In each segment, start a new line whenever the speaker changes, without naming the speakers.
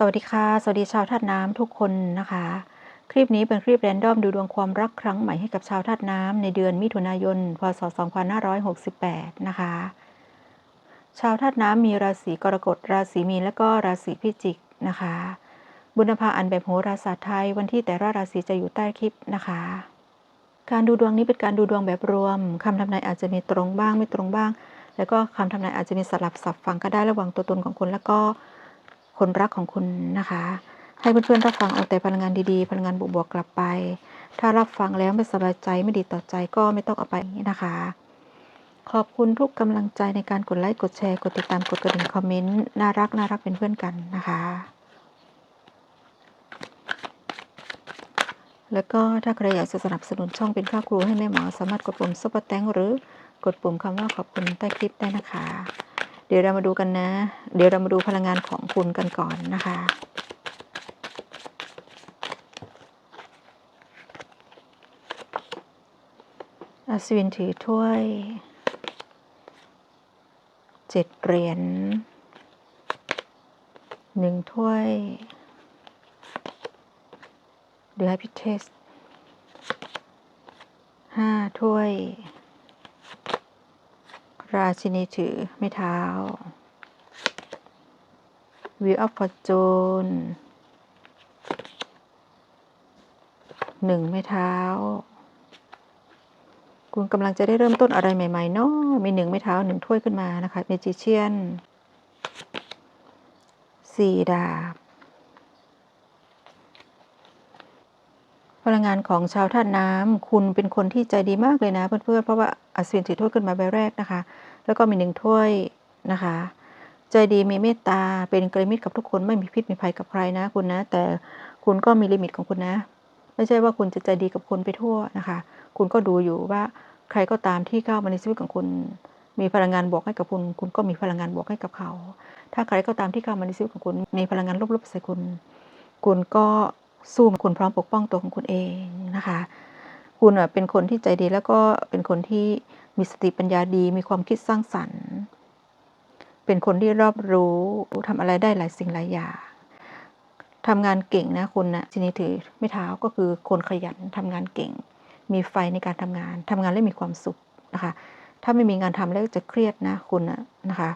สวัสดีค่ะ สวัสดีชาวธาตุน้ำทุกคนนะคะ คลิปนี้เป็นคลิปแรนดอมดูดวงความรักครั้งใหม่ให้กับชาวธาตุน้ำในเดือนมิถุนายน พศ 2568 นะคะ ชาวธาตุน้ำมีราศีกรกฎ ราศีมีน และก็ราศีพิจิกนะคะ บุญภาอันแบบโหราศาสตร์ไทย วันที่แต่ละราศีจะอยู่ใต้คลิปนะคะ การดูดวงนี้เป็นการดูดวงแบบรวมคำทำนายอาจจะมีตรงบ้างไม่ตรงบ้าง แล้วก็คำทำนายอาจจะมีสลับสับฟังก็ได้ระหว่างตัวตนของคุณแล้วก็ คนรักของคุณนะคะ ให้เพื่อนๆรับฟังเอาแต่พลังงานดีๆ พลังงานบวกๆกลับไป ถ้ารับฟังแล้วไม่สบายใจไม่ดีต่อใจก็ไม่ต้องเอาไปนะคะ ขอบคุณทุกกำลังใจในการกดไลค์กดแชร์กดติดตามกดกระดิ่งคอมเมนต์น่ารักน่ารักเป็นเพื่อนกันนะคะแล้วก็ถ้าใครอยากจะสนับสนุนช่องเป็นค่าครูให้แม่หมอสามารถกดปุ่มซุปเปอร์แตงหรือกดปุ่มคำว่าขอบคุณใต้คลิปได้นะคะ เดี๋ยวเรามาดูกันนะ เดี๋ยวเรามาดูพลังงานของคุณกันก่อนนะคะ อัศวินถือถ้วยเจ็ดเหรียญหนึ่งถ้วย เดือพิเทสห้าถ้วย ราชินีถือไม่เท้าวิวออฟฟอร์จูนหนึ่งไม่เท้า คุณกำลังจะได้เริ่มต้นอะไรใหม่ๆเนาะมีหนึ่งไม่เท้าหนึ่งถ้วยขึ้นมานะคะเมจิเชียนสี่ดาบ ลังงานของชาวธาตุน้ำคุณเป็นคนที่ใจดีมากเลยนะเพื่อนๆเพราะว่าอัศวินถือถ้วยขึ้นมาใบแรกนะคะ แล้วก็มีหนึ่งถ้วยนะคะ ใจดีมีเมตตาเป็นกระมิตรกับทุกคนไม่มีพิษมีภัยกับใครนะคุณนะ แต่คุณก็มีลิมิตของคุณนะ ไม่ใช่ว่าคุณจะใจดีกับคนไปทั่วนะคะ คุณก็ดูอยู่ว่าใครก็ตามที่เข้ามาในชีวิตของคุณ มีพลังงานบวกให้กับคุณ คุณก็มีพลังงานบวกให้กับเขา ถ้าใครก็ตามที่เข้ามาในชีวิตของคุณ มีพลังงานลบๆใส่คุณ คุณก็ สู้คุณพร้อมปกป้องตัวของคุณเองนะคะ คุณเป็นคนที่ใจดีแล้วก็เป็นคนที่มีสติปัญญาดี มีความคิดสร้างสรรค์ เป็นคนที่รอบรู้ทำอะไรได้หลายสิ่งหลายอย่างทำงานเก่งนะคุณนะทีนี้ถือไม่เท้าก็คือคนขยันทำงานเก่ง มีไฟในการทำงานทำงานแล้วมีความสุขนะคะ ถ้าไม่มีงานทำแล้วจะเครียดนะคุณนะนะคะ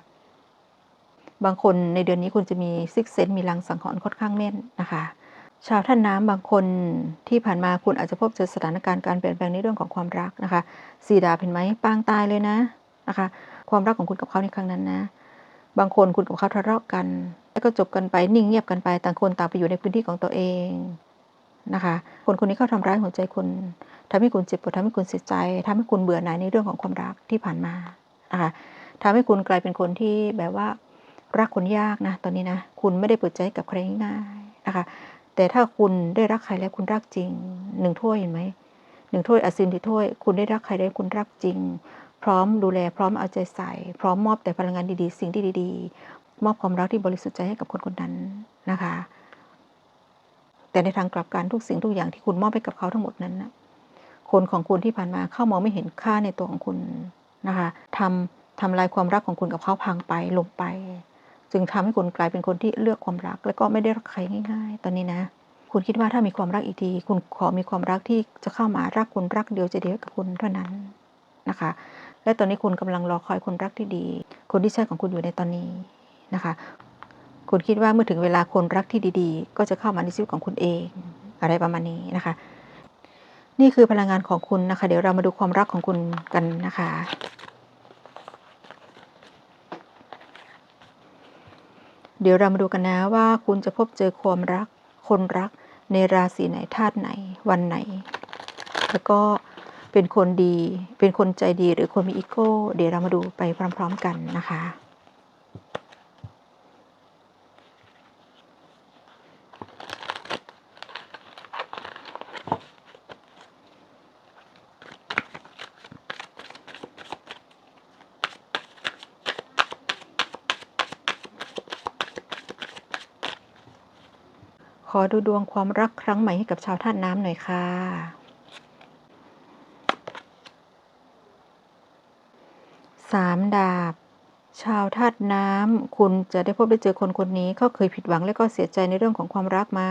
บางคนในเดือนนี้คุณจะมีซิกเซนมีลังสังหรณ์ค่อนข้างแม่นนะคะ ชาวท่านน้ำบางคนที่ผ่านมาคุณอาจจะพบเจอสถานการณ์การเปลี่ยนแปลงในเรื่องของความรักนะคะสีดาเห็นไหมปางตายเลยนะนะคะ ความรักของคุณกับเขาในครั้งนั้นนะ บางคนคุณกับเขาทะเลาะกัน แล้วก็จบกันไปนิ่งเงียบกันไป ต่างคนต่างไปอยู่ในพื้นที่ของตัวเองนะคะ คนคนนี้เขาทำร้ายหัวใจคุณทำให้คุณเจ็บปวดทำให้คุณเสียใจทำให้คุณเบื่อหน่ายในเรื่องของความรักที่ผ่านมานะคะทำให้คุณกลายเป็นคนที่แบบว่ารักคนยากนะ ตอนนี้นะ คุณไม่ได้เปิดใจกับใครง่ายนะคะ แต่ถ้าคุณได้รักใครแล้วคุณรักจริงหนึ่งถ้วยเห็นไหมหนึ่งถ้วยอสินที่ถ้วย คุณได้รักใครแล้วคุณรักจริง พร้อมดูแลพร้อมเอาใจใส่ พร้อมมอบแต่พลังงานดีๆ สิ่งที่ดีๆ มอบความรักที่บริสุทธิ์ใจให้กับคนคนนั้นนะคะ แต่ในทางกลับกันทุกสิ่งทุกอย่างที่คุณมอบให้กับเขาทั้งหมดนั้นนะคนของคุณที่ผ่านมาเข้ามองไม่เห็นค่าในตัวของคุณนะคะทำทำลายความรักของคุณกับเขาพังไปลงไป จึงทำให้คุณกลายเป็นคนที่เลือกความรัก แล้วก็ไม่ได้รักใครง่าย ๆ ตอนนี้นะ คุณคิดว่าถ้ามีความรักอีกที คุณขอมีความรักที่จะเข้ามารักคุณรักเดียวใจเดียวกับคุณเท่านั้นนะคะ และตอนนี้คุณกำลังรอคอยคนรักที่ดี คนที่ใช่ของคุณอยู่ในตอนนี้นะคะ คุณคิดว่าเมื่อถึงเวลาคนรักที่ดี ๆ ก็จะเข้ามาในชีวิตของคุณเอง อะไรประมาณนี้นะคะ นี่คือพลังงานของคุณนะคะ เดี๋ยวเรามาดูความรักของคุณกันนะคะ เดี๋ยวเรามาดูกันนะว่าคุณจะพบเจอความรัก คนรักในราศีไหนธาตุไหน วันไหน แล้วก็เป็นคนดี เป็นคนใจดีหรือคนมีอีโก้ เดี๋ยวเรามาดูไปพร้อม ๆ กันนะคะ ขอดูดวงความรักครั้งใหม่ให้กับชาวท่าตุน้ำหน่อยค่ะ สามดาบ ชาวธาตุน้ำคุณจะได้พบได้เจอคนคนนี้เขาเคยผิดหวังและก็เสียใจในเรื่องของความรักมา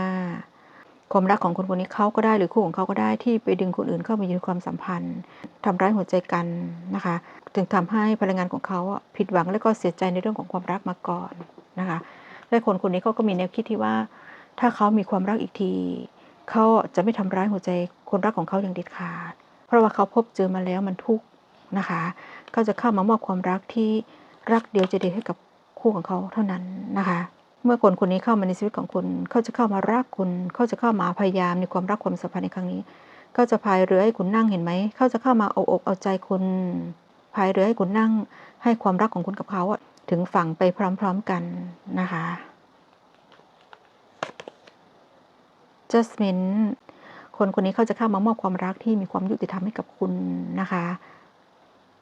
ความรักของคนคนนี้เขาก็ได้หรือคู่ของเขาก็ได้ที่ไปดึงคนอื่นเข้ามาอยู่ในความสัมพันธ์ทำร้ายหัวใจกันนะคะ จึงทำให้พลังงานของเขาผิดหวังและก็เสียใจในเรื่องของความรักมาก่อนนะคะและคนคนนี้เขาก็มีแนวคิดที่ว่า ถ้าเขามีความรักอีกที เขาจะไม่ทำร้ายหัวใจคนรักของเขาอย่างเด็ดขาด เพราะว่าเขาพบเจอมาแล้วมันทุกข์นะคะเขาจะเข้ามามอบความรักที่รักเดียวใจเดียวให้กับคู่ของเขาเท่านั้นนะคะ เมื่อคนคนนี้เข้ามาในชีวิตของคุณ เขาจะเข้ามารักคุณ เขาจะเข้ามาพยายามในความรักความสัมพันธ์ในครั้งนี้ เขาจะพายเรือให้คุณนั่งเห็นไหม เขาจะเข้ามาเอาอกเอาใจคุณพายเรือให้คุณนั่ง ให้ความรักของคุณกับเขาถึงฝั่งไปพร้อม ๆกันนะคะ Jasmine คนคนนี้เขาจะเข้ามามอบความรักที่มีความยุติธรรมให้กับคุณนะคะ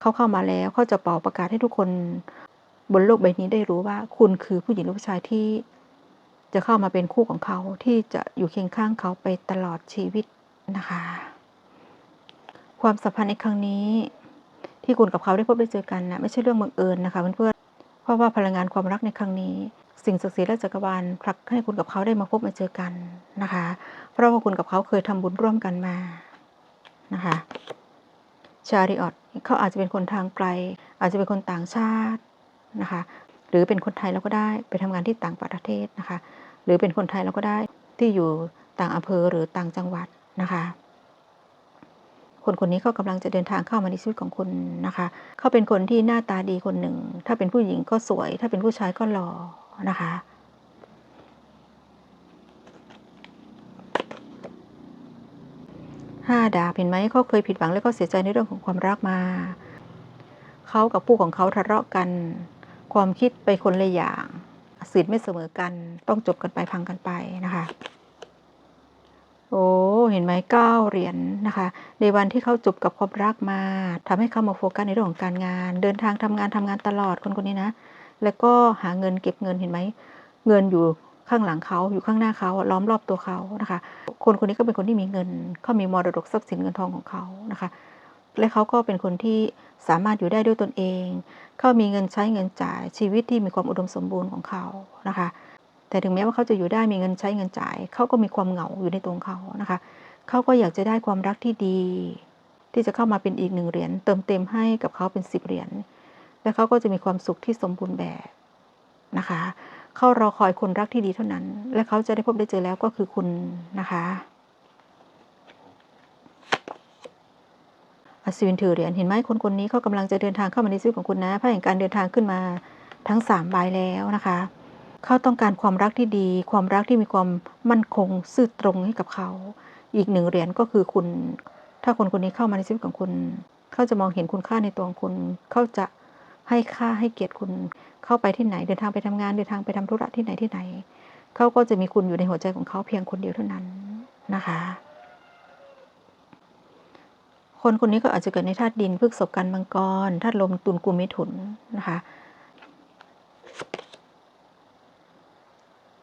เขาเข้ามาแล้วเขาจะเป่าประกาศให้ทุกคนบนโลกใบนี้ได้รู้ว่า คุณคือผู้หญิงหรือผู้ชายที่จะเข้ามาเป็นคู่ของเขาที่จะอยู่เคียงข้างเขาไปตลอดชีวิตนะคะ ความสัมพันธ์ในครั้งนี้ ที่คุณกับเขาได้พบได้เจอกันนะไม่ใช่เรื่องบังเอิญนะคะเพื่อนๆเพราะว่าพลังงานความรักในครั้งนี้ สิ่งศักดิ์สิทธิ์และจักรวาลผลักให้คุณกับเขาได้มาพบมาเจอกันนะคะ เพราะว่าคุณกับเขาเคยทำบุญร่วมกันมานะคะชาริออตเขาอาจจะเป็นคนทางไกล อาจจะเป็นคนต่างชาตินะคะ หรือเป็นคนไทยเราก็ได้ไปทำงานที่ต่างประเทศนะคะ หรือเป็นคนไทยเราก็ได้ที่อยู่ต่างอำเภอหรือต่างจังหวัดนะคะ คนคนนี้เขากำลังจะเดินทางเข้ามาในชีวิตของคุณนะคะ เขาเป็นคนที่หน้าตาดีคนหนึ่ง ถ้าเป็นผู้หญิงก็สวย ถ้าเป็นผู้ชายก็หล่อ นะคะ ห้าดาบเห็นไหมเขาเคยผิดหวังและก็เสียใจในเรื่องของความรักมา เขากับผู้ของเขาทะเลาะกัน ความคิดไปคนละอย่างสิทธิ์ไม่เสมอกัน ต้องจบกันไปพังกันไปนะคะ โอ้เห็นไหมเก้าเหรียญนนะคะ ในวันที่เขาจบกับความรักมาทำให้เขามาโฟกัสในเรื่องของการงาน เดินทางทำงานทำงานตลอดคนคนนี้นะ แล้วก็หาเงินเก็บเงินเห็นไหม เงินอยู่ข้างหลังเขาอยู่ข้างหน้าเขาล้อมรอบตัวเขานะคะ คนคนนี้ก็เป็นคนที่มีเงินเขามีมรดกทรัพย์สินเงินทองของเขานะคะ และเขาก็เป็นคนที่สามารถอยู่ได้ด้วยตนเองเขามีเงินใช้เงินจ่ายชีวิตที่มีความอุดมสมบูรณ์ของเขานะคะ แต่ถึงแม้ว่าเขาจะอยู่ได้มีเงินใช้เงินจ่ายเขาก็มีความเหงาอยู่ในตัวของเขานะคะเขาก็อยากจะได้ความรักที่ดี ที่จะเข้ามาเป็นอีกหนึ่งเหรียญเติมเต็มให้กับเขาเป็นสิบเหรียญ และเขาก็จะมีความสุขที่สมบูรณ์แบบนะคะเขารอคอยคนรักที่ดีเท่านั้น และเขาจะได้พบได้เจอแล้วก็คือคุณนะคะอัศวินถือเหรียญเห็นไหมคนคนนี้เขากำลังจะเดินทางเข้ามาในชีวิตของคุณนะไพ่แห่งการเดินทางขึ้นมาทั้งสามใบแล้วนะคะเขาต้องการความรักที่ดี ความรักที่มีความมั่นคงซื่อตรงให้กับเขา อีกหนึ่งเหรียญก็คือคุณ ถ้าคนคนนี้เข้ามาในชีวิตของคุณ เขาจะมองเห็นคุณค่าในตัวของคุณ เขาจะ ให้ค่าให้เกียรติคุณเข้าไปที่ไหน เดินทางไปทำงานเดินทางไปทำธุระที่ไหนที่ไหนเขาก็จะมีคุณอยู่ในหัวใจของเขาเพียงคนเดียวเท่านั้นนะคะ คนคนนี้ก็อาจจะเกิดในธาตุดินพฤกษบกันมังกรธาตุลมตุลกุมมิถุนนะคะ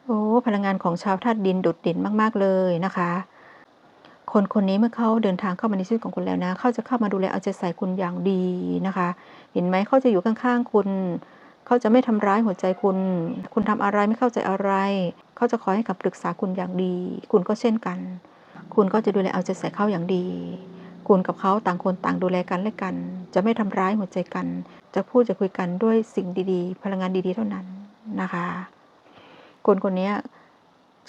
โอ้พลังงานของชาวธาตุดินโดดเด่นมาก ๆ เลยนะคะ คนคนนี้เมื่อเขาเดินทางเข้ามาในชีวิตของคุณแล้วนะเขาจะเข้ามาดูแลเอาใจใส่คุณอย่างดีนะคะ เห็นไหมเขาจะอยู่ข้างๆคุณเขาจะไม่ทำร้ายหัวใจคุณ คุณทำอะไรไม่เข้าใจอะไร เขาจะคอยให้คำปรึกษาคุณอย่างดี คุณก็เช่นกัน คุณก็จะดูแลเอาใจใส่เขาอย่างดี คุณกับเขาต่างคนต่างดูแลกันและกัน จะไม่ทำร้ายหัวใจกัน จะพูดจะคุยกันด้วยสิ่งดีๆ พลังงานดีๆ เท่านั้นนะคะ คนคนนี้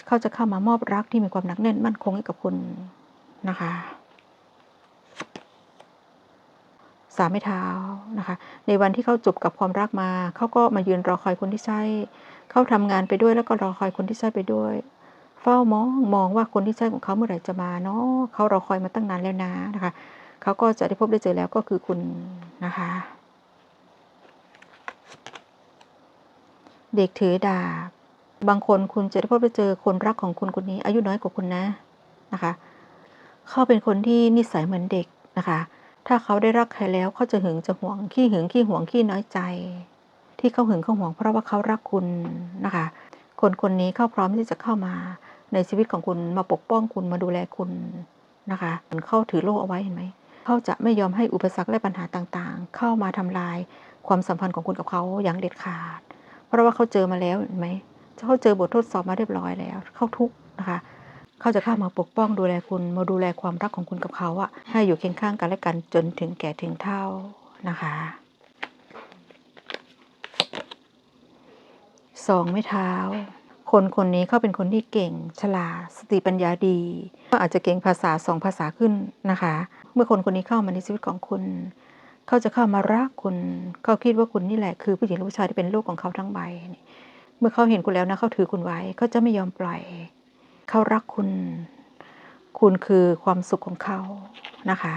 เขาจะเข้ามามอบรักที่มีความหนักแน่นมั่นคงให้กับคุณ นะคะสามไม้เท้านะคะ ในวันที่เขาจบกับความรักมา เขาก็มายืนรอคอยคนที่ใช่ เขาทำงานไปด้วยแล้วก็รอคอยคนที่ใช่ไปด้วย เฝ้ามองมองว่าคนที่ใช่ของเขาเมื่อไหร่จะมาเนาะเขารอคอยมาตั้งนานแล้วนะนะคะ เขาก็จะได้พบได้เจอแล้วก็คือคุณนะคะ เด็กถือดาบ บางคนคุณจะได้พบได้เจอคนรักของคุณคนนี้ อายุน้อยกว่าคุณนะนะคะ เขาเป็นคนที่นิสัยเหมือนเด็กนะคะ ถ้าเขาได้รักใครแล้วเขาจะหึงจะหวงขี้หึงขี้หวงขี้น้อยใจ ที่เขาหึงเขาหวงเพราะว่าเขารักคุณนะคะ คนคนนี้เขาพร้อมที่จะเข้ามาในชีวิตของคุณมาปกป้องคุณมาดูแลคุณนะคะเขาถือโล่เอาไว้เห็นไหมเขาจะไม่ยอมให้อุปสรรคและปัญหาต่างๆ เข้ามาทำลายความสัมพันธ์ของคุณกับเขาอย่างเด็ดขาด เพราะว่าเขาเจอมาแล้วเห็นไหมเขาเจอบททดสอบมาเรียบร้อยแล้ว เขาทุกข์นะคะ เขาจะเข้ามาปกป้องดูแลคุณมาดูแลความรักของคุณกับเขาอะให้อยู่เคียงข้างกันและกันจนถึงแก่ถึงเท่านะคะสองไม่เท้า คนคนนี้เขาเป็นคนที่เก่ง ฉลาดสติปัญญาดี ก็อาจจะเก่งภาษาสองภาษาขึ้นนะคะ เมื่อคนคนนี้เข้ามาในชีวิตของคุณเขาจะเข้ามารักคุณเขาคิดว่าคุณนี่แหละคือผู้หญิงหรือผู้ชายที่เป็นลูกของเขาทั้งใบ เมื่อเขาเห็นคุณแล้วนะเขาถือคุณไว้เขาจะไม่ยอมปล่อย เขารักคุณ คุณคือความสุขของเขานะคะ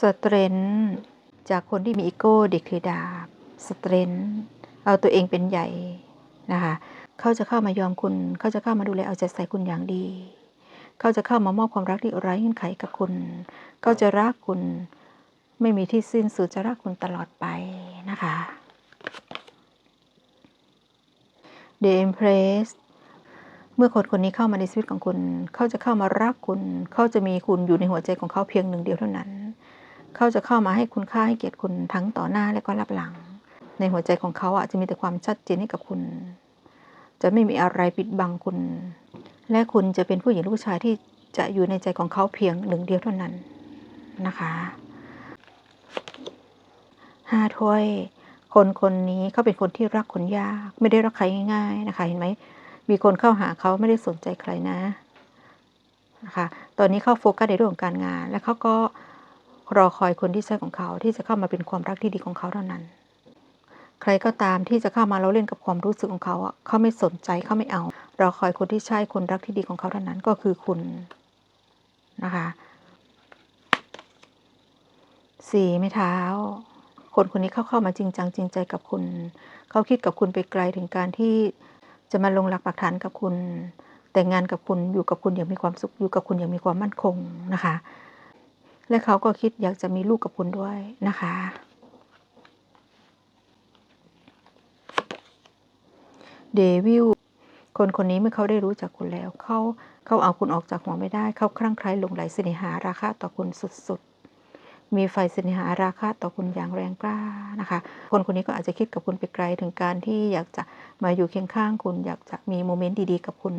สเตรนจากคนที่มีอีโก้เด็กถือดาบสเตรนเอาตัวเองเป็นใหญ่นะคะเขาจะเข้ามายอมคุณเขาจะเข้ามาดูแลเอาใจใส่คุณอย่างดีเขาจะเข้ามามอบความรักที่ไร้เงื่อนไขกับคุณเขาจะรักคุณไม่มีที่สิ้นสุดจะรักคุณตลอดไปนะคะ The Empress เมื่อคนคนนี้เข้ามาในชีวิตของคุณ เขาจะเข้ามารักคุณ เขาจะมีคุณอยู่ในหัวใจของเขาเพียงหนึ่งเดียวเท่านั้น เขาจะเข้ามาให้คุณค่าให้เกียรติคุณทั้งต่อหน้าและก็รับหลัง ในหัวใจของเขาอะจะมีแต่ความชัดเจนให้กับคุณ จะไม่มีอะไรปิดบังคุณ และคุณจะเป็นผู้หญิงผู้ชายที่จะอยู่ในใจของเขาเพียงหนึ่งเดียวเท่านั้นนะคะห้าถ้วย คนคนนี้เขาเป็นคนที่รักคนยาก ไม่ได้รักใครง่ายๆนะคะ เห็นไหมมีคนเข้าหาเขาไม่ได้สนใจใครนะนะคะตอนนี้เขาโฟกัสในเรื่องของการงาน และเขาก็รอคอยคนที่ใช่ของเขา ที่จะเข้ามาเป็นความรักที่ดีของเขาเท่านั้น ใครก็ตามที่จะเข้ามาเราเล่นกับความรู้สึกของเขาอะเขาไม่สนใจเขาไม่เอารอคอยคนที่ใช่คนรักที่ดีของเขาเท่านั้นก็คือคุณนะคะสี่ไม่เท้า คนคนนี้เข้าเข้ามาจริงจังจริงใจกับคุณ เขาคิดกับคุณไปไกลถึงการที่จะมาลงหลักปักฐานกับคุณ แต่งงานกับคุณอยู่กับคุณอย่างมีความสุขอยู่กับคุณอย่างมีความมั่นคงนะคะ และเขาก็คิดอยากจะมีลูกกับคุณด้วยนะคะ เดวิลคนคนนี้เมื่อเขาได้รู้จักคุณแล้ว เขาเขาเอาคุณออกจากหัวไม่ได้ เขาคลั่งไคล้หลงไหลเสน่หาราคะต่อคุณสุดๆ มีไฟเสน่หาราคะต่อคุณอย่างแรงกล้านะคะ คนคนนี้ก็อาจจะคิดกับคุณไปไกลถึงการที่อยากจะมาอยู่เคียงข้างคุณ อยากจะมีโมเมนต์ดีๆ กับคุณ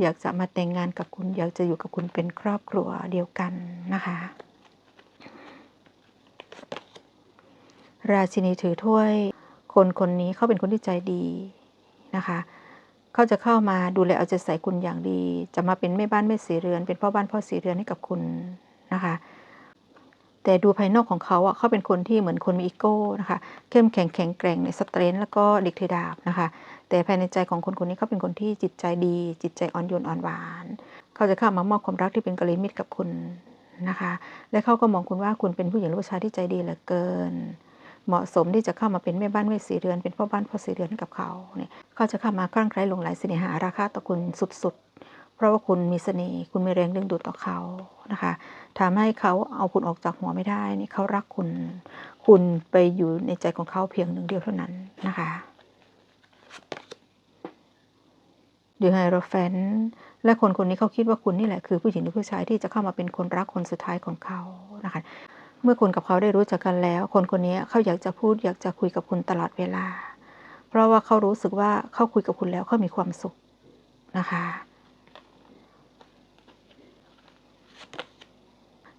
อยากจะมาแต่งงานกับคุณ อยากจะอยู่กับคุณเป็นครอบครัวเดียวกันนะคะ ราชินีถือถ้วย คนคนนี้เขาเป็นคนที่ใจดีนะคะเขาจะเข้ามาดูแลเอาใจใส่คุณอย่างดี จะมาเป็นแม่บ้านแม่สีเรือน เป็นพ่อบ้านพ่อสีเรือนให้กับคุณนะคะ แต่ดูภายนอกของเขาอะเขาเป็นคนที่เหมือนคนมีอีโก้นะคะเข้มแข็งแข็งแกร่งในสเตรนแล้วก็เด็กเทดาบนะคะแต่ภายในใจของคนคนนี้เขาเป็นคนที่จิตใจดี จิตใจอ่อนโยนอ่อนหวาน เขาจะเข้ามามอบความรักที่เป็นกะลิมิตกับคุณนะคะ และเขาก็มองคุณว่าคุณเป็นผู้หญิงหรือผู้ชายที่ใจดีเหลือเกิน เหมาะสมที่จะเข้ามาเป็นแม่บ้านแม่สีเรือนเป็นพ่อบ้านพ่อสีเรือนกับเขาเนี่ยเขาจะเข้ามาคลั่งไคล้หลงไหลเสน่หาราคาต่อคุณสุด เพราะว่าคุณมีเสน่ห์คุณมีแรงดึงดูดต่อเขานะคะทำให้เขาเอาคุณออกจากหัวไม่ได้นี่เขารักคุณ คุณไปอยู่ในใจของเขาเพียงหนึ่งเดียวเท่านั้นนะคะเดี๋ยวไฮโรแฟนและคนคนนี้เขาคิดว่าคุณนี่แหละคือผู้หญิงหรือผู้ชายที่จะเข้ามาเป็นคนรักคนสุดท้ายของเขานะคะเมื่อคุณกับเขาได้รู้จักกันแล้ว คนคนนี้เขาอยากจะพูดอยากจะคุยกับคุณตลอดเวลา เพราะว่าเขารู้สึกว่าเขาคุยกับคุณแล้วเขามีความสุขนะคะ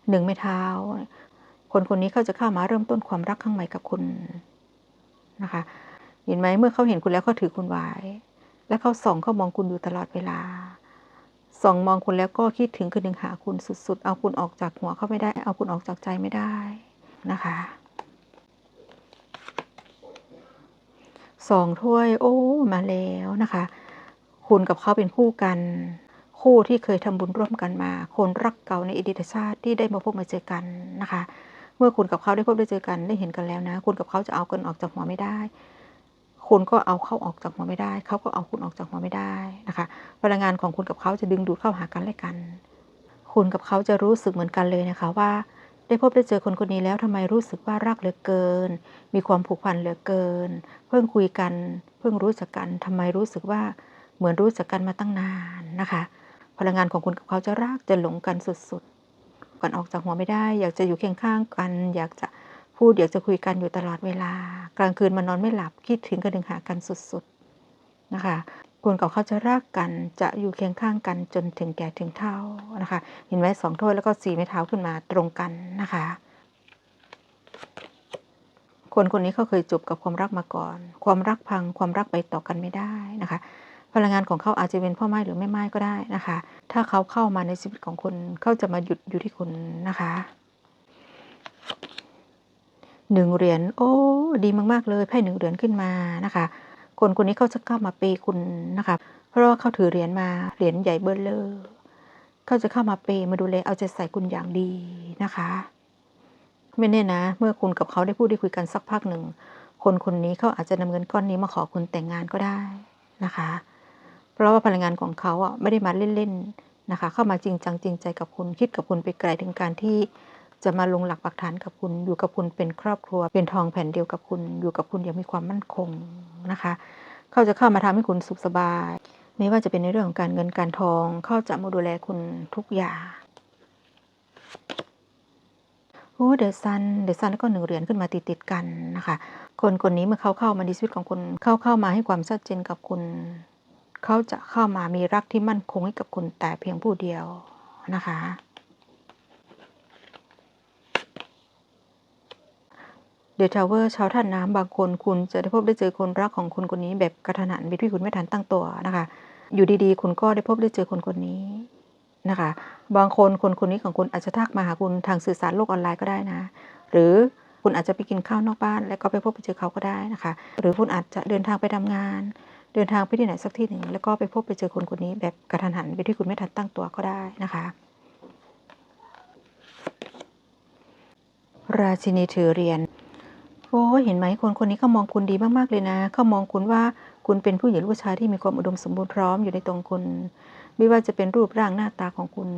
หนึ่งไม่เท้า คนคนนี้เขาจะเข้ามาเริ่มต้นความรักครั้งใหม่กับคุณนะคะ เห็นไหมเมื่อเขาเห็นคุณแล้วเขาถือคุณไว้ และเขาส่องเขามองคุณอยู่ตลอดเวลา ส่องมองคุณแล้วก็คิดถึงคือดึงหาคุณสุด ๆ เอาคุณออกจากหัวเขาไม่ได้ เอาคุณออกจากใจไม่ได้นะคะสองถ้วย โอ้ มาแล้วนะคะ คุณกับเขาเป็นคู่กัน คู่ที่เคยทำบุญร่วมกันมา คนรักเก่าในอดีตชาติที่ได้มาพบมาเจอกันนะคะ เมื่อคุณกับเขาได้พบได้เจอกันได้เห็นกันแล้วนะ คุณกับเขาจะเอากันออกจากหัวไม่ได้ คุณก็เอาเข้าออกจากหัวไม่ได้ เขาก็เอาคุณออกจากหัวไม่ได้นะคะพลังงานของคุณกับเขาจะดึงดูดเข้าหากันและกัน คุณกับเขาจะรู้สึกเหมือนกันเลยนะคะว่าได้พบได้เจอคนคนนี้แล้วทำไมรู้สึกว่ารักเหลือเกิน มีความผูกพันเหลือเกิน เพิ่งคุยกัน เพิ่งรู้จักกันทำไมรู้สึกว่าเหมือนรู้จักกันมาตั้งนานนะคะ พลังงานของคุณกับเขาจะรักจะหลงกันสุดๆกกันออกจากหัวไม่ได้ อยากจะอยู่เคียงข้างกัน อยากจะพูดอยากจะคุยกันอยู่ตลอดเวลา กลางคืนมันนอนไม่หลับคิดถึงกระดึงหากันสุดๆนะคะคุณกับเขาจะรักกันจะอยู่เคียงข้างกันจนถึงแก่ถึงเท่านะคะ เห็นไหมสองถ้วยแล้วก็สี่ไม้เท้าขึ้นมาตรงกันนะคะ คนคนนี้เขาเคยจบกับความรักมาก่อน ความรักพังความรักไปต่อกันไม่ได้นะคะ พลังงานของเขาอาจจะเป็นพ่อไม้หรือแม่ไม้ก็ได้นะคะ ถ้าเขาเข้ามาในชีวิตของคุณเขาจะมาหยุดอยู่ที่คุณนะคะหนึ่งเหรียญโอ้ดีมาก ๆ เลยไพ่หนึ่งเหรียญขึ้นมานะคะ คนคนนี้เขาจะเข้ามาเปย์คุณนะคะ เพราะว่าเขาถือเหรียญมาเหรียญใหญ่เบอร์เลอร์เขาจะเข้ามาเปย์มาดูแลเอาใจใส่คุณอย่างดีนะคะ ไม่แน่นะ เมื่อคุณกับเขาได้พูดได้คุยกันสักพักหนึ่งคนคนนี้เขาอาจจะนำเงินก้อนนี้มาขอคุณแต่งงานก็ได้นะคะ เพราะว่าพลังงานของเขาอะไม่ได้มาเล่นๆนะคะ เข้ามาจริงจังจริงใจกับคุณคิดกับคุณไปไกลถึงการที่จะมาลงหลักปักฐานกับคุณอยู่กับคุณเป็นครอบครัว เป็นทองแผ่นเดียวกับคุณ อยู่กับคุณอย่างมีความมั่นคงนะคะ เขาจะเข้ามาทำให้คุณสุขสบาย ไม่ว่าจะเป็นในเรื่องของการเงินการทอง เขาจะมาดูแลคุณทุกอย่างโอ้เดอะซันเดอะซันแล้วก็หนึ่งเหรียญขึ้นมาติดติดกันนะคะ คนคนนี้เมื่อเขาเข้ามาในชีวิตของคุณ เข้าเข้ามาให้ความชัดเจนกับคุณ เขาจะเข้ามามีรักที่มั่นคงให้กับคุณแต่เพียงผู้เดียวนะคะ เดอะทาวเวอร์ชาวท่านน้ำบางคนคุณจะได้พบได้เจอคนรักของคุณคนนี้แบบกระทันหันแบบที่คุณไม่ทันตั้งตัวนะคะ อยู่ดีๆ คุณก็ได้พบได้เจอคนคนนี้นะคะ บางคนคนคนนี้ของคุณอาจจะทักมาหาคุณทางสื่อสารโลกออนไลน์ก็ได้นะ หรือคุณอาจจะไปกินข้าวนอกบ้าน แล้วก็ไปพบไปเจอเขาก็ได้นะคะ หรือคุณอาจจะเดินทางไปทำงาน เดินทางไปที่ไหนสักที่หนึ่ง แล้วก็ไปพบไปเจอคนคนนี้แบบกระทันหันแบบที่คุณไม่ทันตั้งตัวก็ได้นะคะ ราชินีถือเรียญโอ้เห็นไหมคนคนนี้เขามองคุณดีมากๆเลยนะเขามองคุณว่าคุณเป็นผู้หญิงหรือผู้ชายที่มีความอุดมสมบูรณ์พร้อมอยู่ในตรงคุณ ไม่ว่าจะเป็นรูปร่างหน้าตาของคุณ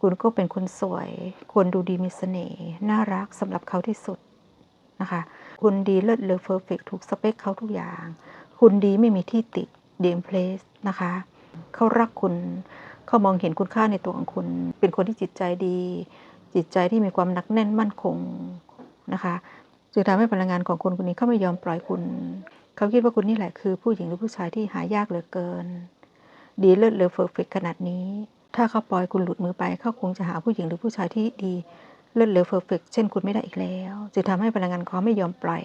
คุณก็เป็นคนสวยควรดูดีมีเสน่ห์น่ารักสำหรับเขาที่สุดนะคะคุณดีเลิศเลอเพอร์เฟกถูกสเปคเขาทุกอย่าง คุณดีไม่มีที่ติเดมเพลสนะคะเขารักคุณเขามองเห็นคุณค่าในตัวของคุณ เป็นคนที่จิตใจดี จิตใจที่มีความหนักแน่นมั่นคงนะคะจึงทำให้พลังงานของคนคนนี้เขาไม่ยอมปล่อยคุณ เขาคิดว่าคุณนี่แหละคือผู้หญิงหรือผู้ชายที่หายากเหลือเกิน ดีเลิศเลอเพอร์เฟกขนาดนี้ ถ้าเขาปล่อยคุณหลุดมือไปเขาคงจะหาผู้หญิงหรือผู้ชายที่ดีเลิศเลอเพอร์เฟกเช่นคุณไม่ได้อีกแล้ว จึงทำให้พลังงานเขาไม่ยอมปล่อย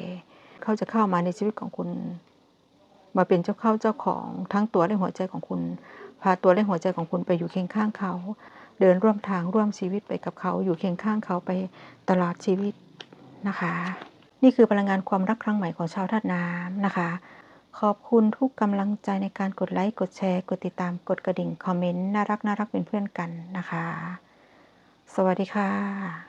เขาจะเข้ามาในชีวิตของคุณ มาเป็นเจ้าเข้าเจ้าของทั้งตัวและหัวใจของคุณ พาตัวและหัวใจของคุณไปอยู่เคียงข้างเขา เดินร่วมทางร่วมชีวิตไปกับเขาอยู่เคียงข้างเขาไปตลอดชีวิตนะคะ นี่คือพลังงานความรักครั้งใหม่ของชาวธาตุน้ำนะคะ ขอบคุณทุกกำลังใจในการกดไลค์กดแชร์ กดติดตามกดกระดิ่งคอมเมนต์น่ารักน่ารักเป็นเพื่อนกันนะคะ สวัสดีค่ะ